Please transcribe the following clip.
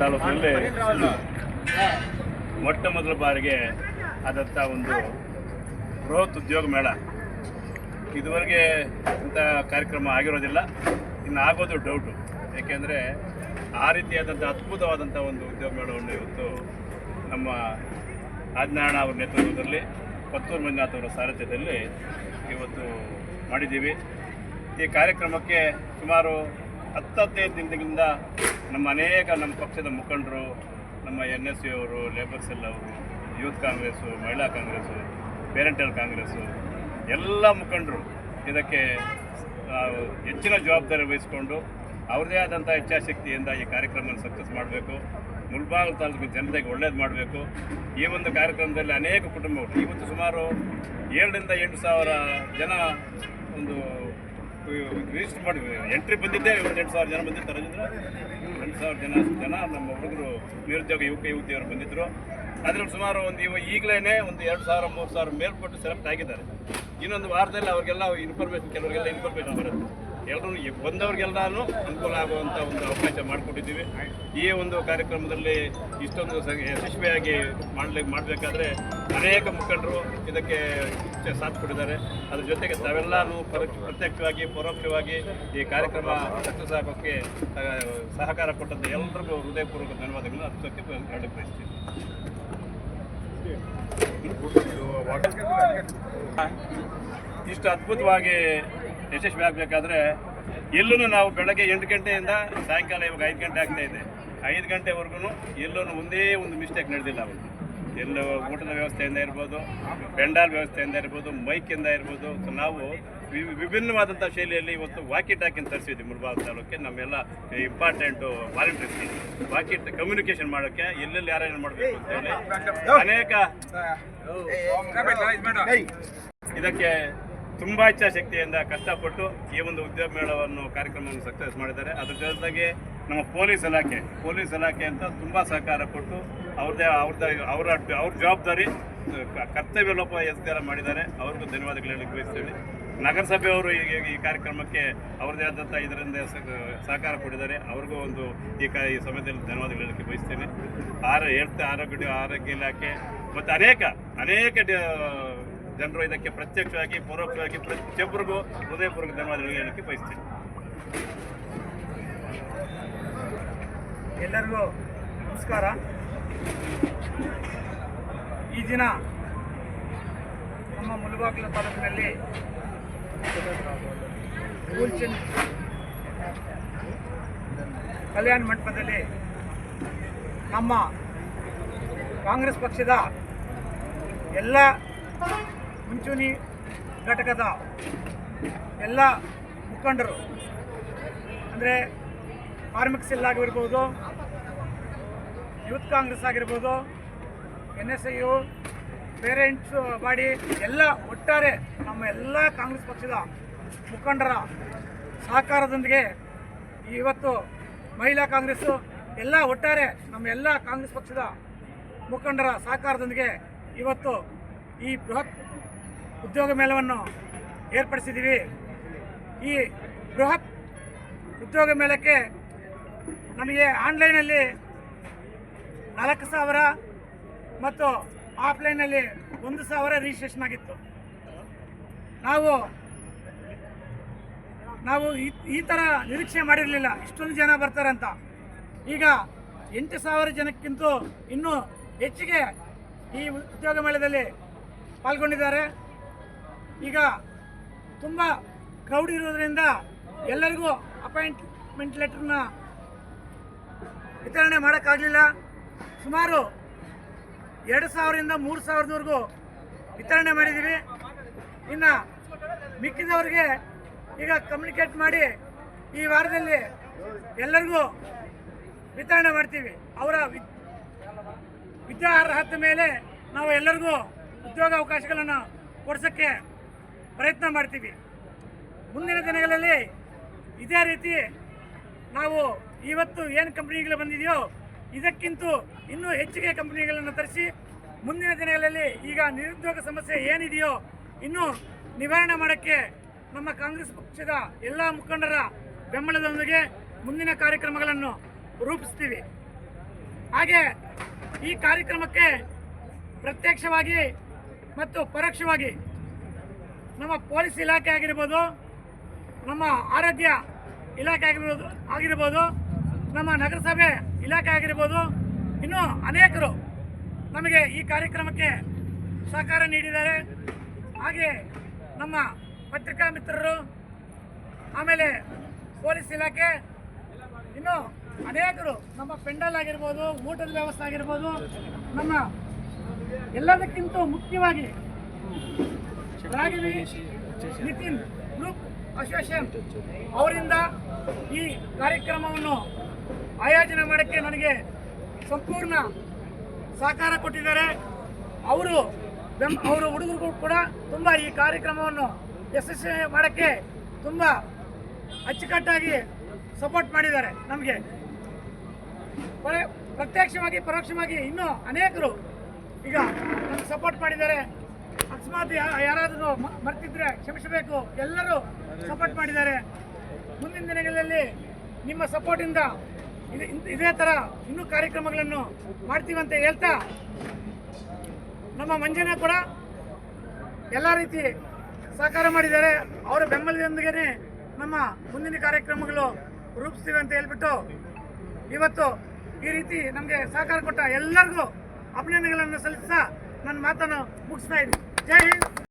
ತಾಲೂಕಿನಲ್ಲಿ ಮೊಟ್ಟ ಮೊದಲ ಬಾರಿಗೆ ಆದಂಥ ಒಂದು ಬೃಹತ್ ಉದ್ಯೋಗ ಮೇಳ. ಇದುವರೆಗೆ ಇಂಥ ಕಾರ್ಯಕ್ರಮ ಆಗಿರೋದಿಲ್ಲ. ಇನ್ನು ಆಗೋದು ಡೌಟು ಏಕೆಂದರೆ ಆ ರೀತಿಯಾದಂಥ ಅದ್ಭುತವಾದಂಥ ಒಂದು ಉದ್ಯೋಗ ಮೇಳವನ್ನು ಇವತ್ತು ನಮ್ಮ ಆಜ್ಞಾಣ ಅವರ ನೇತೃತ್ವದಲ್ಲಿ, ಪತ್ತೂರು ಮಂಜುನಾಥ್ ಅವರ ಸಾರಥ್ಯದಲ್ಲಿ ಇವತ್ತು ಮಾಡಿದ್ದೀವಿ. ಈ ಕಾರ್ಯಕ್ರಮಕ್ಕೆ ಸುಮಾರು ಹತ್ತು ಹದಿನೈದು ದಿನಗಳಿಂದ ನಮ್ಮ ಅನೇಕ ನಮ್ಮ ಪಕ್ಷದ ಮುಖಂಡರು, ನಮ್ಮ ಎನ್ ಎಸ್ ಯು ಅವರು ಲೇಬರ್ ಸೆಲ್ ಅವರು ಯೂತ್ ಕಾಂಗ್ರೆಸ್ಸು ಮಹಿಳಾ ಕಾಂಗ್ರೆಸ್ಸು ಪೇರೆಂಟಲ್ ಕಾಂಗ್ರೆಸ್ಸು ಎಲ್ಲ ಮುಖಂಡರು ಇದಕ್ಕೆ ಹೆಚ್ಚಿನ ಜವಾಬ್ದಾರಿ ವಹಿಸಿಕೊಂಡು ಅವ್ರದೇ ಆದಂಥ ಇಚ್ಛಾಶಕ್ತಿಯಿಂದ ಈ ಕಾರ್ಯಕ್ರಮವನ್ನು ಸಕ್ಸಸ್ ಮಾಡಬೇಕು ಮುಲ್ಬಾಗಿಲು ತಾಲೂಕು ಜನತೆಗೆ ಒಳ್ಳೇದು ಮಾಡಬೇಕು ಈ ಒಂದು ಕಾರ್ಯಕ್ರಮದಲ್ಲಿ ಅನೇಕ ಕುಟುಂಬಗಳು ಇವತ್ತು ಸುಮಾರು ಏಳರಿಂದ ಎಂಟು ಸಾವಿರ ಜನ ಒಂದು ರಿಜಿಸ್ಟರ್ ಮಾಡಿ ಎಂಟ್ರಿ ಬಂದಿದ್ದೆ ಒಂದು ಎಂಟು ಸಾವಿರ ಜನ ಬಂದಿರ್ತಾರೆ ರಜೇಂದ್ರ? ಎಂಟು ಸಾವಿರ ಜನ ಜನ ನಮ್ಮ ಹುಡುಗರು ನಿರುದ್ಯೋಗ ಯುವಕ ಯುವತಿಯವರು ಬಂದಿದ್ದರು ಅದರಲ್ಲಿ ಸುಮಾರು ಒಂದು ಇವ ಈಗಲೇ ಒಂದು ಎರಡು ಸಾವಿರ, ಮೂರು ಸಾವಿರ ಮೇಲ್ಪಟ್ಟು ಸೆಲೆಕ್ಟ್ ಆಗಿದ್ದಾರೆ. ಇನ್ನೊಂದು ವಾರದಲ್ಲಿ ಅವ್ರಿಗೆಲ್ಲ ಇನ್ಫಾರ್ಮೇಷನ್ ಕೆಲವರಿಗೆಲ್ಲ ಇನ್ಫಾರ್ಮೇಷನ್ ಬರುತ್ತೆ. ಎಲ್ಲರೂ ಬಂದವ್ರಿಗೆಲ್ಲರೂ ಅನುಕೂಲ ಆಗುವಂಥ ಒಂದು ಅವಕಾಶ ಮಾಡಿಕೊಟ್ಟಿದ್ದೀವಿ. ಈ ಒಂದು ಕಾರ್ಯಕ್ರಮದಲ್ಲಿ ಇಷ್ಟೊಂದು ಯಶಸ್ವಿಯಾಗಿ ಮಾಡಲಿಕ್ಕೆ ಮಾಡಬೇಕಾದ್ರೆ ಅನೇಕ ಮುಖಂಡರು ಇದಕ್ಕೆ ಸಾಥ್ ಕೊಟ್ಟಿದ್ದಾರೆ ಅದ್ರ ಜೊತೆಗೆ ತಾವೆಲ್ಲರೂ ಪರೋಕ್ಷ, ಪ್ರತ್ಯಕ್ಷವಾಗಿ, ಪರೋಕ್ಷವಾಗಿ ಈ ಕಾರ್ಯಕ್ರಮ ಸಕ್ಸಸ್ ಸಹಕಾರ ಕೊಟ್ಟಂಥ ಎಲ್ಲರಿಗೂ ಹೃದಯಪೂರ್ವಕ ಧನ್ಯವಾದಗಳನ್ನು ಅರ್ಪಿಸೋಕ್ಕೆ ಹೇಳಕ್ಕೆ ಬಯಸ್ತೀನಿ. ಇಷ್ಟು ಅದ್ಭುತವಾಗಿ ಯಶಸ್ವಿ ಆಗಬೇಕಾದ್ರೆ ಎಲ್ಲೂ ನಾವು ಬೆಳಗ್ಗೆ ಎಂಟು ಗಂಟೆಯಿಂದ ಸಾಯಂಕಾಲ ಇವಾಗ ಐದು ಗಂಟೆ ಆಗ್ತಾ ಇದೆ. ಐದು ಗಂಟೆವರೆಗೂ ಎಲ್ಲೂ ಒಂದೇ ಒಂದು ಮಿಸ್ಟೇಕ್ ನಡೆದಿಲ್ಲ ಅವರು. ಎಲ್ಲೋ ಊಟದ ವ್ಯವಸ್ಥೆಯಿಂದ ಇರ್ಬೋದು ಪೆಂಡಾಲ್ ವ್ಯವಸ್ಥೆಯಿಂದ ಇರ್ಬೋದು ಮೈಕಿಂದ ಇರ್ಬೋದು. ಸೊ ನಾವು ವಿಭಿನ್ನವಾದಂಥ ಶೈಲಿಯಲ್ಲಿ ಇವತ್ತು ವಾಕಿ ಟಾಕಿಂಗ್ ತರಿಸಿದ್ವಿ ಮುಳಬಾಗ ತಾಲೂಕಿಗೆ. ನಮ್ಮೆಲ್ಲ ಇಂಪಾರ್ಟೆಂಟು ವಾಲಂಟಿಯರ್ಸ್ ವಾಕಿ ಕಮ್ಯುನಿಕೇಷನ್ ಮಾಡೋಕ್ಕೆ ಎಲ್ಲೆಲ್ಲಿ ಯಾರೇನು ಮಾಡಬೇಕು ಅಂತೇಳಿ ಅನೇಕ ಇದಕ್ಕೆ ತುಂಬಾ ಇಚ್ಛಾಶಕ್ತಿಯಿಂದ ಕಷ್ಟಪಟ್ಟು ಈ ಒಂದು ಉದ್ಯೋಗ ಮೇಳವನ್ನು ಕಾರ್ಯಕ್ರಮವನ್ನು ಸಕ್ಸಸ್ ಮಾಡಿದ್ದಾರೆ. ಅದ್ರ ಜೊತೆಗೆ ನಮ್ಮ ಪೊಲೀಸ್ ಇಲಾಖೆ ಪೊಲೀಸ್ ಇಲಾಖೆ ಅಂತ ತುಂಬ ಸಹಕಾರ ಕೊಟ್ಟು ಅವ್ರದ್ದೇ ಅವ್ರದ್ದೇ ಅವರ ಅವ್ರ ಜವಾಬ್ದಾರಿ ಕರ್ತವ್ಯ ಲೋಪ ಎಸ್ಗಾರ ಮಾಡಿದ್ದಾರೆ. ಅವ್ರಿಗೂ ಧನ್ಯವಾದಗಳು ಹೇಳಿ ಬಯಸ್ತೀವಿ ನಗರಸಭೆಯವರು ಈಗ ಈ ಕಾರ್ಯಕ್ರಮಕ್ಕೆ ಅವ್ರದ್ದೇ ಆದಂಥ ಇದರಿಂದ ಸಹಕಾರ ಕೊಟ್ಟಿದ್ದಾರೆ. ಅವ್ರಿಗೂ ಒಂದು ಈ ಕ, ಈ ಸಮಯದಲ್ಲಿ ಧನ್ಯವಾದಗಳು ಹೇಳಕ್ಕೆ ಬಯಸ್ತೇನೆ. ಆರ ಹೆಲ್ತ್ ಆರೋಗ್ಯ ಆರೋಗ್ಯ ಇಲಾಖೆ, ಮತ್ತು ಅನೇಕ ಅನೇಕ ಜನರು ಇದಕ್ಕೆ ಪ್ರತ್ಯಕ್ಷವಾಗಿ, ಪರೋಕ್ಷವಾಗಿ ಪ್ರತಿಯೊಬ್ಬರಿಗೂ ಹೃದಯಪೂರ್ವಕ ಧನ್ಯವಾದಗಳು ಹೇಳಕ್ಕೆ ಬಯಸ್ತೇನೆ. ಎಲ್ಲರಿಗೂ ನಮಸ್ಕಾರ. ಈ ದಿನ ನಮ್ಮ ಮುಲಬಾಗಿಲು ತಾಲೂಕಿನಲ್ಲಿ ಕಲ್ಯಾಣ ಮಂಟಪದಲ್ಲಿ ನಮ್ಮ ಕಾಂಗ್ರೆಸ್ ಪಕ್ಷದ ಎಲ್ಲ ಮುಂಚೂಣಿ ಘಟಕದ ಎಲ್ಲ ಮುಖಂಡರು, ಅಂದರೆ ಕಾರ್ಮಿಕ ಸೆಲ್ ಆಗಿರ್ಬೋದು, ಯೂತ್ ಕಾಂಗ್ರೆಸ್ ಆಗಿರ್ಬೋದು N S I U parents body ಎಲ್ಲ ಒಟ್ಟಾರೆ ನಮ್ಮ ಎಲ್ಲ ಕಾಂಗ್ರೆಸ್ ಪಕ್ಷದ ಮುಖಂಡರ ಸಹಕಾರದೊಂದಿಗೆ ಇವತ್ತು ಮಹಿಳಾ ಕಾಂಗ್ರೆಸ್ಸು ಎಲ್ಲ ಒಟ್ಟಾರೆ ನಮ್ಮ ಎಲ್ಲ ಕಾಂಗ್ರೆಸ್ ಪಕ್ಷದ ಮುಖಂಡರ ಸಹಕಾರದೊಂದಿಗೆ ಇವತ್ತು ಈ ಬೃಹತ್ ಉದ್ಯೋಗ ಮೇಳವನ್ನು ಏರ್ಪಡಿಸಿದ್ದೀವಿ. ಈ ಬೃಹತ್ ಉದ್ಯೋಗ ಮೇಳಕ್ಕೆ ನಮಗೆ ಆನ್ಲೈನಲ್ಲಿ ನಾಲ್ಕು ಸಾವಿರ ಮತ್ತು ಆಫ್ಲೈನಲ್ಲಿ ಒಂದು ಸಾವಿರ ರಿಜಿಸ್ಟ್ರೇಷನ್ ಆಗಿತ್ತು. ನಾವು ನಾವು ಈ- ಥರ ನಿರೀಕ್ಷೆ ಮಾಡಿರಲಿಲ್ಲ. ಇಷ್ಟೊಂದು ಜನ ಬರ್ತಾರಂತ. ಈಗ ಎಂಟು ಸಾವಿರ ಜನಕ್ಕಿಂತ ಇನ್ನೂ ಹೆಚ್ಚಿಗೆ ಈ ಉದ್ಯೋಗ ಮೇಳದಲ್ಲಿ ಪಾಲ್ಗೊಂಡಿದ್ದಾರೆ. ಈಗ ತುಂಬ ಕ್ರೌಡ್ ಇರೋದ್ರಿಂದ ಎಲ್ಲರಿಗೂ ಅಪಾಯಿಂಟ್ಮೆಂಟ್ ಲೆಟ್ರನ್ನ ವಿತರಣೆ ಮಾಡೋಕ್ಕಾಗಲಿಲ್ಲ. ಸುಮಾರು ಎರಡು ಸಾವಿರದಿಂದ ಮೂರು ಸಾವಿರದವರೆಗೂ ವಿತರಣೆ ಮಾಡಿದ್ದೀವಿ ಇನ್ನು ಮಿಕ್ಕಿದವ್ರಿಗೆ ಈಗ ಕಮ್ಯುನಿಕೇಟ್ ಮಾಡಿ ಈ ವಾರದಲ್ಲಿ ಎಲ್ಲರಿಗೂ ವಿತರಣೆ ಮಾಡ್ತೀವಿ. ಅವರ ವಿದ್ಯಾ ವಿದ್ಯಾರ್ಹತೆ ಮೇಲೆ ನಾವು ಎಲ್ಲರಿಗೂ ಉದ್ಯೋಗ ಅವಕಾಶಗಳನ್ನು ಕೊಡ್ಸೋಕ್ಕೆ ಪ್ರಯತ್ನ ಮಾಡ್ತೀವಿ. ಮುಂದಿನ ದಿನಗಳಲ್ಲಿ ಇದೇ ರೀತಿ ನಾವು ಇವತ್ತು ಏನು ಕಂಪ್ನಿಗಳು ಬಂದಿದೆಯೋ ಇದಕ್ಕಿಂತ ಇನ್ನೂ ಹೆಚ್ಚಿಗೆ ಕಂಪ್ನಿಗಳನ್ನು ತರಿಸಿ ಮುಂದಿನ ದಿನಗಳಲ್ಲಿ ಈಗ ನಿರುದ್ಯೋಗ ಸಮಸ್ಯೆ ಏನಿದೆಯೋ ಇನ್ನೂ ನಿವಾರಣೆ ಮಾಡೋಕ್ಕೆ ನಮ್ಮ ಕಾಂಗ್ರೆಸ್ ಪಕ್ಷದ ಎಲ್ಲ ಮುಖಂಡರ ಬೆಂಬಲದೊಂದಿಗೆ ಮುಂದಿನ ಕಾರ್ಯಕ್ರಮಗಳನ್ನು ರೂಪಿಸ್ತೀವಿ. ಹಾಗೆ ಈ ಕಾರ್ಯಕ್ರಮಕ್ಕೆ ಪ್ರತ್ಯಕ್ಷವಾಗಿ ಮತ್ತು ಪರೋಕ್ಷವಾಗಿ ನಮ್ಮ ಪೊಲೀಸ್ ಇಲಾಖೆ ಆಗಿರ್ಬೋದು, ನಮ್ಮ ಆರೋಗ್ಯ ಇಲಾಖೆ ಆಗಿರ್ಬೋದು ಆಗಿರ್ಬೋದು, ನಮ್ಮ ನಗರಸಭೆ ಇಲಾಖೆ ಆಗಿರ್ಬೋದು, ಇನ್ನೂ ಅನೇಕರು ನಮಗೆ ಈ ಕಾರ್ಯಕ್ರಮಕ್ಕೆ ಸಹಕಾರ ನೀಡಿದ್ದಾರೆ. ಹಾಗೆ ನಮ್ಮ ಪತ್ರಿಕಾ ಮಿತ್ರರು, ಆಮೇಲೆ ಪೊಲೀಸ್ ಇಲಾಖೆ, ಇನ್ನು ಅನೇಕರು ನಮ್ಮ ಪೆಂಡಲ್ ಆಗಿರ್ಬೋದು, ಊಟದ ವ್ಯವಸ್ಥೆ ಆಗಿರ್ಬೋದು, ನಮ್ಮ ಎಲ್ಲದಕ್ಕಿಂತ ಮುಖ್ಯವಾಗಿ ರಾಗಿಣಿ ನಿತಿನ್ ಗ್ರೂಪ್ ಅಸೋಸಿಯೇಷನ್ ಅವರಿಂದ ಈ ಕಾರ್ಯಕ್ರಮವನ್ನು ಆಯೋಜನೆ ಮಾಡೋಕ್ಕೆ ನನಗೆ ಸಂಪೂರ್ಣ ಸಹಕಾರ ಕೊಟ್ಟಿದ್ದಾರೆ. ಅವರು ಬೆಂ ಅವರು ಹುಡುಗರು ಕೂಡ ತುಂಬ ಈ ಕಾರ್ಯಕ್ರಮವನ್ನು ಯಶಸ್ವಿ ಮಾಡೋಕ್ಕೆ ತುಂಬ ಅಚ್ಚುಕಟ್ಟಾಗಿ ಸಪೋರ್ಟ್ ಮಾಡಿದ್ದಾರೆ ನಮಗೆ. ಪರ- ಪ್ರತ್ಯಕ್ಷವಾಗಿ ಪರೋಕ್ಷವಾಗಿ ಇನ್ನೂ ಅನೇಕರು ಈಗ ನಮ್ಗೆ ಸಪೋರ್ಟ್ ಮಾಡಿದ್ದಾರೆ. ಅಕಸ್ಮಾತ್ ಯಾರಾದರೂ ಮರ್ತಿದ್ರೆ ಕ್ಷಮಿಸಬೇಕು. ಎಲ್ಲರೂ ಸಪೋರ್ಟ್ ಮಾಡಿದ್ದಾರೆ. ಮುಂದಿನ ದಿನಗಳಲ್ಲಿ ನಿಮ್ಮ ಸಪೋರ್ಟಿಂದ ಇದೇ ಥರ ಇನ್ನೂ ಕಾರ್ಯಕ್ರಮಗಳನ್ನು ಮಾಡ್ತೀವಂತ ಹೇಳ್ತಾ ನಮ್ಮ ಮಂಜನ ಕೂಡ ಎಲ್ಲ ರೀತಿ ಸಹಕಾರ ಮಾಡಿದ್ದಾರೆ. ಅವರ ಬೆಂಬಲದೊಂದಿಗೆ ನಮ್ಮ ಮುಂದಿನ ಕಾರ್ಯಕ್ರಮಗಳು ರೂಪಿಸ್ತೀವಿ ಅಂತ ಹೇಳ್ಬಿಟ್ಟು ಇವತ್ತು ಈ ರೀತಿ ನಮಗೆ ಸಹಕಾರ ಕೊಟ್ಟ ಎಲ್ಲರಿಗೂ ಅಭಿನಂದನೆಗಳನ್ನು ಸಲ್ಲಿಸ್ತಾ ನನ್ನ ಮಾತನ್ನು ಮುಗಿಸ್ತಾ ಇದ್ದೀನಿ. ಜೈ ಹಿಂದ್